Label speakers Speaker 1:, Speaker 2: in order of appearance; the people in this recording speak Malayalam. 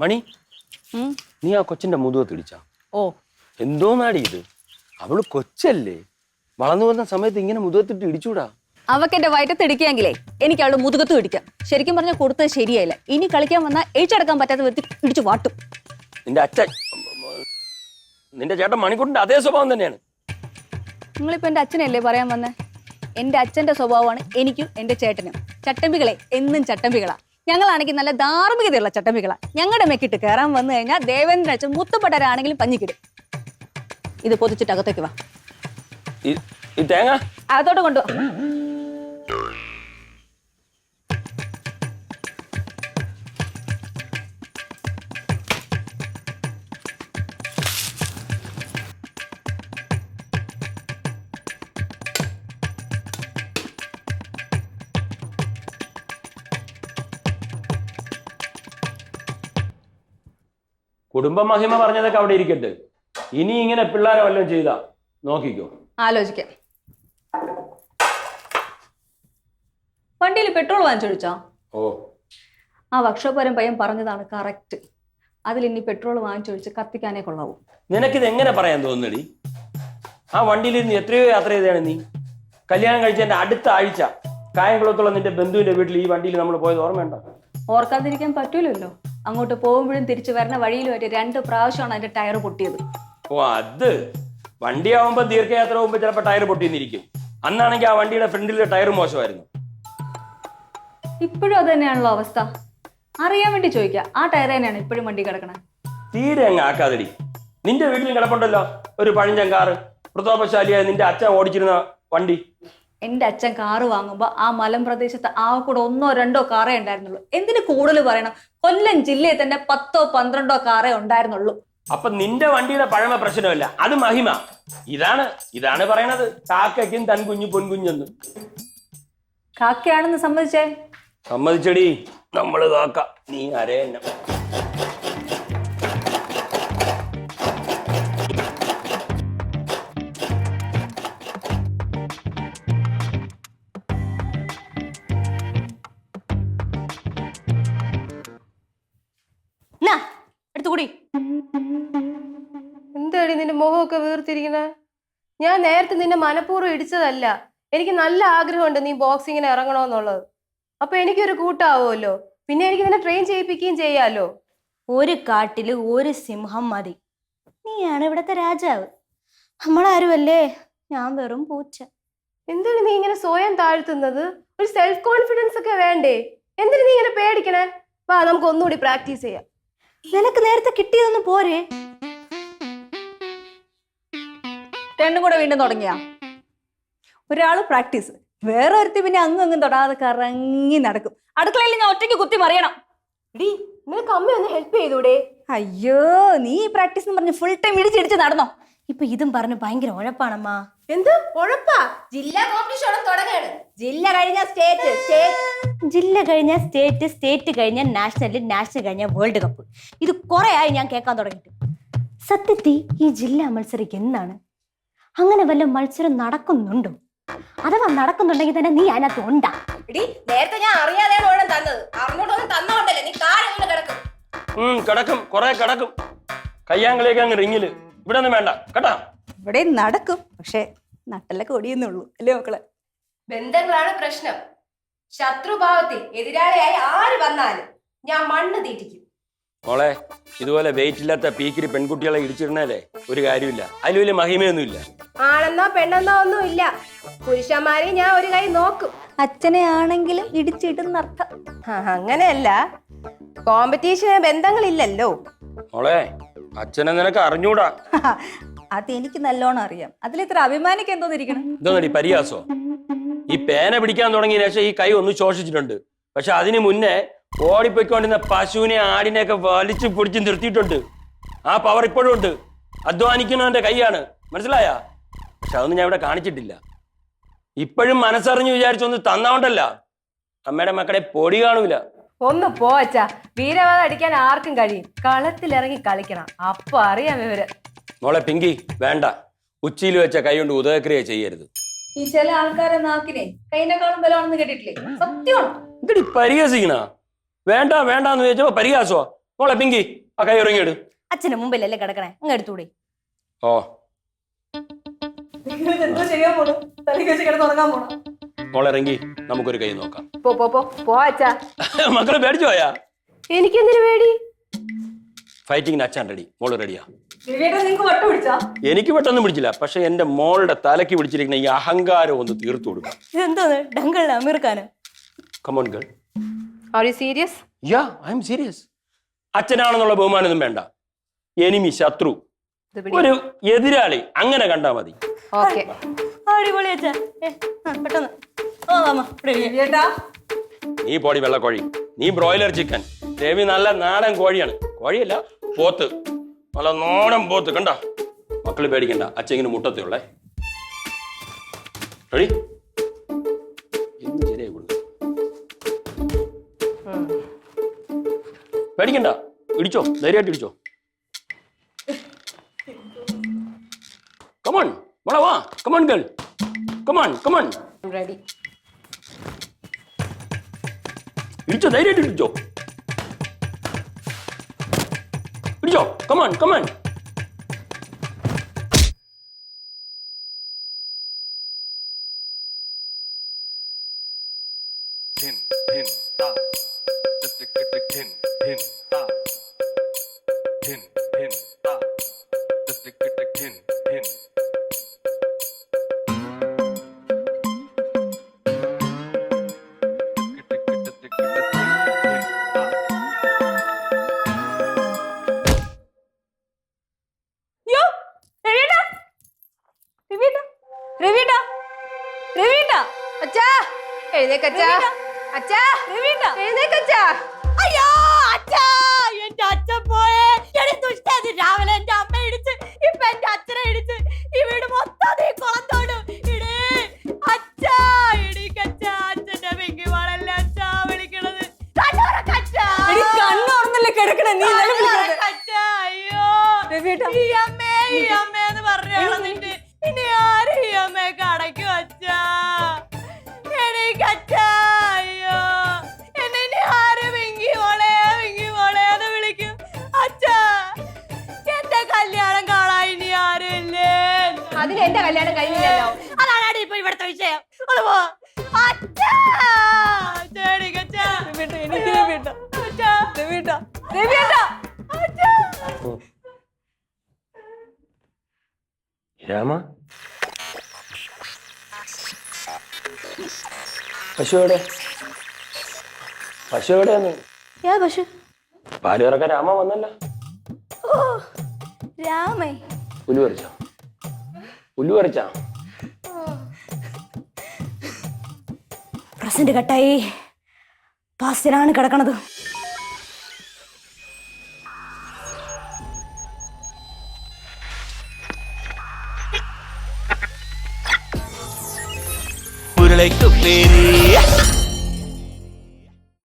Speaker 1: മണി. നീ ആ കൊച്ചിന്റെ മുതുക തിടിച്ച
Speaker 2: ഓ.
Speaker 1: എന്തോ നാടി ഇത്. അവൾ കൊച്ചല്ലേ. വളർന്നു വന്ന സമയത്ത് ഇങ്ങനെ മുതുകത്തിട്ട് ഇടിച്ചൂടാ.
Speaker 2: അവക്ക് എന്റെ വയറ്റത്ത് ഇടിക്കുകയെങ്കിലേ എനിക്ക് അവളുടെ മുതുകത്തും ഇടിക്കാം ശരിക്കും പറഞ്ഞാൽ കൊടുത്തത് ശരിയായില്ല. ഇനി കളിക്കാൻ വന്നാൽ എഴിച്ചടക്കാൻ പറ്റാത്ത വ്യക്തി ഇടിച്ചു വാട്ടും.
Speaker 1: നിന്റെ അച്ഛൻ നിന്റെ ചേട്ടൻ മണിക്കൂറിന്റെ അതേ സ്വഭാവം തന്നെയാണ്.
Speaker 2: നിങ്ങളിപ്പോ എന്റെ അച്ഛനല്ലേ പറയാൻ വന്നേ? എന്റെ അച്ഛന്റെ സ്വഭാവമാണ് എനിക്കും എന്റെ ചേട്ടനും. ചട്ടമ്പികളെ എന്നും ചട്ടമ്പികളാ. ഞങ്ങളാണെങ്കിൽ നല്ല ധാർമ്മികതയുള്ള ചട്ടമ്പികളാണ് ഞങ്ങളുടെ മെക്കിട്ട് കയറാൻ വന്നു കഴിഞ്ഞാൽ ദേവേന്ദ്രൻ അച്ഛൻ മുത്തപ്പട്ടരാണെങ്കിലും പഞ്ഞിക്കിടും. ഇത് പൊതിച്ചിട്ട് അകത്തേക്ക് വാ.
Speaker 1: ഈ തേങ്ങ?
Speaker 2: അകത്തോട്ട് കൊണ്ടു
Speaker 1: കുടുംബ മഹിമ പറഞ്ഞതൊക്കെ അവിടെ ഇരിക്കട്ടെ. ഇനി ഇങ്ങനെ പിള്ളേരെ വല്ലതും ചെയ്താ നോക്കിക്കോ.
Speaker 2: ആലോചിക്കാം. വണ്ടിയിൽ പെട്രോൾ വാങ്ങിച്ചൊഴിച്ചോ
Speaker 1: ഓ.
Speaker 2: ആ വർക്ക്ഷോപ്പുകാരൻ പയ്യൻ പറഞ്ഞതാണ് കറക്റ്റ് അതിൽ ഇനി പെട്രോൾ വാങ്ങിച്ചൊഴിച്ച് കത്തിക്കാനേ കൊള്ളാവൂ.
Speaker 1: നിനക്കിത് എങ്ങനെ പറയാൻ തോന്നുന്നടി? ആ വണ്ടിയിൽ ഇരുന്ന് എത്രയോ യാത്ര ചെയ്താണ് നീ. കല്യാണം കഴിച്ചതിന്റെ അടുത്ത ആഴ്ച കായംകുളത്തുള്ള നിന്റെ ബന്ധുവിന്റെ വീട്ടിൽ ഈ വണ്ടിയിൽ നമ്മൾ പോയത് ഓർമ്മയുണ്ടോ?
Speaker 2: ഓർക്കാതിരിക്കാൻ പറ്റൂലല്ലോ. അങ്ങോട്ട് പോകുമ്പോഴും തിരിച്ചു വരണ വഴിയിലുമായിട്ട് രണ്ട് പ്രാവശ്യമാണ് അതിന്റെ ടയർ പൊട്ടിയത്.
Speaker 1: ഓ അത്. വണ്ടിയാവുമ്പോ ദീർഘയാത്ര പോകുമ്പോ ചിലപ്പോ ടയർ പൊട്ടിന്നിരിക്കും. അന്നാണെങ്കിൽ ആ വണ്ടിയുടെ ഫ്രണ്ടിലെ ടയർ മോശമായിരുന്നു.
Speaker 2: ഇപ്പോഴും അത് തന്നെയാണല്ലോ അവസ്ഥ. അറിയാൻ വേണ്ടി ചോദിക്കുക ആ ടയർ തന്നെയാണ് ഇപ്പോഴും വണ്ടി കിടക്കണേ.
Speaker 1: തീരെ അങ്ങ് ആക്കാതിടി. നിന്റെ വീട്ടിൽ കിടപ്പുണ്ടല്ലോ. ഒരു പഴഞ്ചൻ കാറ്. പ്രതാപശാലിയായ നിന്റെ അച്ഛൻ ഓടിച്ചിരുന്ന വണ്ടി.
Speaker 2: എന്റെ അച്ഛൻ കാറ് വാങ്ങുമ്പോൾ ആ മലം പ്രദേശത്ത് ആ കൂടെ ഒന്നോ രണ്ടോ കാറേ ഉണ്ടായിരുന്നുള്ളൂ. എന്തിന് കൂടുതൽ പറയണം? കൊല്ലം ജില്ലയിൽ തന്നെ പത്തോ പന്ത്രണ്ടോ കാറേ ഉണ്ടായിരുന്നുള്ളൂ.
Speaker 1: അപ്പൊ നിന്റെ വണ്ടിയുടെ പഴമ പ്രശ്നമല്ല. അത് മഹിമ. ഇതാണ് ഇതാണ് പറയണത്. കാക്കയ്ക്കും തൻ കുഞ്ഞു പൊൻകുഞ്ഞെന്ന്.
Speaker 2: കാക്കയാണെന്ന് സമ്മതിച്ചേ?
Speaker 1: സമ്മതിച്ചടി. നമ്മൾ കാക്ക. നീ അരേ
Speaker 2: എന്നാ എടുത്തുകൂടി
Speaker 3: എന്താടി നിന്റെ മുഖമൊക്കെ വീർത്തിരിക്കുന്നത് ഞാൻ നേരത്തെ നിന്നെ മനഃപൂർവം ഇടിച്ചതല്ല. എനിക്ക് നല്ല ആഗ്രഹമുണ്ട് നീ ബോക്സിങ്ങിന് ഇറങ്ങണമെന്നുള്ളത് അപ്പൊ എനിക്കൊരു കൂട്ടാവുമല്ലോ. പിന്നെ എനിക്ക് നിന്നെ ട്രെയിൻ ചെയ്യിപ്പിക്കുകയും ചെയ്യാലോ.
Speaker 4: ഒരു കാട്ടിൽ ഒരു സിംഹം മതി. നീയാണ് ഇവിടത്തെ രാജാവ്. നമ്മളാരുമല്ലേ? ഞാൻ വെറും പൂച്ച.
Speaker 3: എന്തിനു നീ ഇങ്ങനെ സ്വയം താഴ്ത്തുന്നത്? ഒരു സെൽഫ് കോൺഫിഡൻസ് ഒക്കെ വേണ്ടേ? എന്തിനു നീ ഇങ്ങനെ പേടിക്കണേ? വാ നമുക്ക് ഒന്നുകൂടി പ്രാക്ടീസ് ചെയ്യാം.
Speaker 4: നിനക്ക് നേരത്തെ കിട്ടിയതൊന്നും പോരെ?
Speaker 2: രണ്ടും കൂടെ വീണ്ടും തുടങ്ങിയാ? ഒരാൾ പ്രാക്ടീസ് വേറെ ഒരുത്തി പിന്നെ അങ്ങും അങ്ങും തൊടാതെ കറങ്ങി നടക്കും. അടുക്കളയിൽ ഞാൻ ഒറ്റയ്ക്ക് കുത്തി മറിയണം.
Speaker 3: എടി നിനക്ക് അമ്മ ഒന്ന് ഹെൽപ്പ് ചെയ്തൂടെ?
Speaker 2: അയ്യോ നീ പ്രാക്ടീസ് എന്ന് പറഞ്ഞ് ഫുൾ ടൈം ഇടിച്ചിടിച്ച് നടന്നോ?
Speaker 4: ഇപ്പൊ ഇതും പറഞ്ഞ് ഭയങ്കര ഉഴപ്പാണമ്മ.
Speaker 3: ജില്ലാ
Speaker 2: ജില്ല കഴിഞ്ഞ സ്റ്റേറ്റ് സ്റ്റേറ്റ്
Speaker 4: കഴിഞ്ഞ സ്റ്റേറ്റ് സ്റ്റേറ്റ് കഴിഞ്ഞ നാഷണൽ കഴിഞ്ഞ വേൾഡ് കപ്പ് ഇത് കുറെ ആയി ഞാൻ കേൾക്കാൻ തുടങ്ങിയിട്ട്. സത്യത്തിൽ ഈ ജില്ലാ മത്സരം എന്താണ്? അങ്ങനെ വല്ല മത്സരം നടക്കുന്നുണ്ടോ? അഥവാ നടക്കുന്നുണ്ടെങ്കിൽ തന്നെ നീ അതിനകത്ത് ഉണ്ടാ.
Speaker 3: നേരത്തെ ഞാൻ അറിയാതെയാണ് ഓണം തന്നത്. നീ
Speaker 1: കൊറേ കിടക്കും. കയ്യാങ്കളിയൊക്കെ അങ്ങ് റിങ്ങിൽ ഇവിടെ ഒന്നും വേണ്ട. കേട്ടാ?
Speaker 2: ഇവിടെ നടക്കും. പക്ഷെ നട്ടലൊക്കെ ഒടിയുന്നുള്ളൂ അല്ലേ മക്കളെ?
Speaker 3: ബന്ധങ്ങളാണ് പ്രശ്നം. ശത്രുഭാവത്തിൽ എതിരാളിയായി ആര് വന്നാലും ഞാൻ മണ്ണ് തീറ്റിക്കും.
Speaker 1: മോളെ ഇതുപോലെ വെയിറ്റ് ഇല്ലാത്ത പീക്കിരി പെൺകുട്ടികളെ ഇടിച്ചിരുന്നാലേ ഒരു കാര്യമില്ല. അതിൽ വലിയ മഹിമയൊന്നുമില്ല.
Speaker 3: ആണെന്നോ പെണ്ണെന്നോ ഒന്നും ഇല്ല. പുരുഷന്മാരെ ഞാൻ ഒരു കൈ നോക്കും.
Speaker 2: അച്ഛനെ ആണെങ്കിലും ഇടിച്ചിടുന്നർത്ഥം
Speaker 3: ആ, അങ്ങനെയല്ല. കോമ്പറ്റീഷന് ബന്ധങ്ങളില്ലല്ലോ.
Speaker 1: മോളെ അച്ഛനെ നിനക്ക് അറിഞ്ഞൂടാ.
Speaker 2: അത് എനിക്ക് നല്ലോണം അറിയാം. അതിലിത്ര അഭിമാനിക്ക് എന്തോന്നിരിക്കണം
Speaker 1: ഇതൊന്നടി പരിയാസോ ഈ പേന പിടിക്കാൻ തുടങ്ങിയ ശേഷം ഈ കൈ ഒന്ന് ശോഷിച്ചിട്ടുണ്ട്. പക്ഷെ അതിന് മുന്നേ ഓടിപ്പോയിക്കൊണ്ടിരുന്ന പശുവിനെ ആടിനെ ഒക്കെ വലിച്ചു പിടിച്ച് നിർത്തിയിട്ടുണ്ട്. ആ പവർ ഇപ്പോഴും ഉണ്ട്. അധ്വാനിക്കുന്നവന്റെ കൈയാണ്. മനസ്സിലായ? പക്ഷെ അതൊന്നും ഞാൻ ഇവിടെ കാണിച്ചിട്ടില്ല. ഇപ്പോഴും മനസ്സറിഞ്ഞു വിചാരിച്ചൊന്ന് തന്നോണ്ടല്ല അമ്മയുടെ മക്കളെ പൊടി കാണൂല.
Speaker 3: ഒന്ന് പോച്ചാ വീരവാദം അടിക്കാൻ ആർക്കും കഴിയും. കളത്തിലിറങ്ങി കളിക്കണം. അപ്പൊ അറിയാം ഇവർ.
Speaker 1: മോളെ പിങ്കി വേണ്ട. ഉച്ചയിൽ വെച്ച കൈ കൊണ്ട് ഉദയക്രിയ ചെയ്യരുത്.
Speaker 2: ഈ ചില ആൾക്കാരെ നാക്കിനെ കൈനെക്കാളും ബലമാണെന്ന് കേട്ടിട്ടില്ലേ? സത്യമാണ്?
Speaker 1: ഇതടി പരിഹസിക്കണ. വേണ്ട വേണ്ട എന്ന് ചോദിച്ചപ്പോ പരിഹാസോ മോളെ പിങ്കി ആ കൈ ഇറങ്ങിയിട്
Speaker 4: അച്ഛന് മുമ്പിലല്ലേ കിടക്കണേ? അങ്ങ് എടുത്തൂടെ
Speaker 1: ഓ.
Speaker 2: എന്തോ ചെയ്യാൻ പോണു? തലയ്ക്ക് വെച്ച് കിടന്ന് ഉറങ്ങാൻ പോണു.
Speaker 1: മോളെ ഇറങ്ങി നമുക്കൊരു കൈ നോക്കാം.
Speaker 3: പോ പോ പോ പോ അച്ഛാ.
Speaker 1: മക്കളെ പേടിച്ചു പോയാ?
Speaker 3: എനിക്കെന്തിനു പേടി?
Speaker 1: ഫൈറ്റിങ്ങിന് അച്ഛൻ റെഡി മോൾ റെഡിയാ എനിക്ക് പെട്ടെന്ന് പിടിച്ചില്ല. പക്ഷെ എന്റെ മോളുടെ തലക്ക് പിടിച്ചിരിക്കുന്ന ഈ അഹങ്കാരം ഒന്ന് തീർത്തു കൊടുക്കും
Speaker 4: Aamir Khan
Speaker 1: come on girl
Speaker 3: are you serious
Speaker 1: yeah I'm serious അച്ഛനാണെന്നുള്ള ബഹുമാനൊന്നും വേണ്ട. എനിമി ശത്രു. ഒരു എതിരാളി. അങ്ങനെ കണ്ടാ മതി.
Speaker 3: ഓക്കെ
Speaker 4: അടിപൊളി അച്ഛാ പെട്ടെന്ന്.
Speaker 1: നീ പോടി വെള്ളക്കോഴി. നീ ബ്രോയിലർ ചിക്കൻ. രവി നല്ല നാടൻ കോഴിയാണ്. കോഴിയല്ല പോത്ത്. നല്ല നോടൻ പോത്ത് കണ്ട? മക്കൾ പേടിക്കണ്ട അച്ഛൻ ഇങ്ങനെ മുട്ടത്തേ ഉള്ളേ. റെഡി ഇന്ന് ശരിയായി കൊടുക്കും പേടിക്കണ്ട ഇടിച്ചോ ധൈര്യമായിട്ട് ഇടിച്ചോ. കമോൺ മോളെ വാ. Come on girl come on come on
Speaker 3: ready
Speaker 1: ഇടിച്ചോ ധൈര്യമായിട്ട് ഇടിച്ചോ.
Speaker 5: Good. Come on, come on. Kin, pin. Just
Speaker 2: a kin, pin. Kin, pin.
Speaker 3: അച്ഛാ എഴുന്നേക്കച്ചാ അച്ഛാ. എഴുന്നേക്കച്ചാ
Speaker 4: അയ്യോ അച്ഛാ എന്റെ അച്ഛൻ പോയേ. എടി ദുഷ്ടത് രാവിലെ എന്റെ അമ്മ ഇടിച്ച് ഇപ്പൊ എന്റെ അച്ഛനെ ഇടിച്ച്. അച്ഛാ!
Speaker 1: രാമ? പശു എവിടെ? പശു എവിടെയാണ്?
Speaker 4: ഏ പശു.
Speaker 1: പാൽ കറക്കാൻ രാമ വന്നല്ല.
Speaker 4: രാമേ.
Speaker 1: പുലു പറിച്ചോ? പുലു പറിച്ച?
Speaker 4: പ്രസന്റ് കട്ടായി. പാസ്റ്റിലാണ് കിടക്കണത്.
Speaker 6: ഉരുളയ്ക്കു പേര്.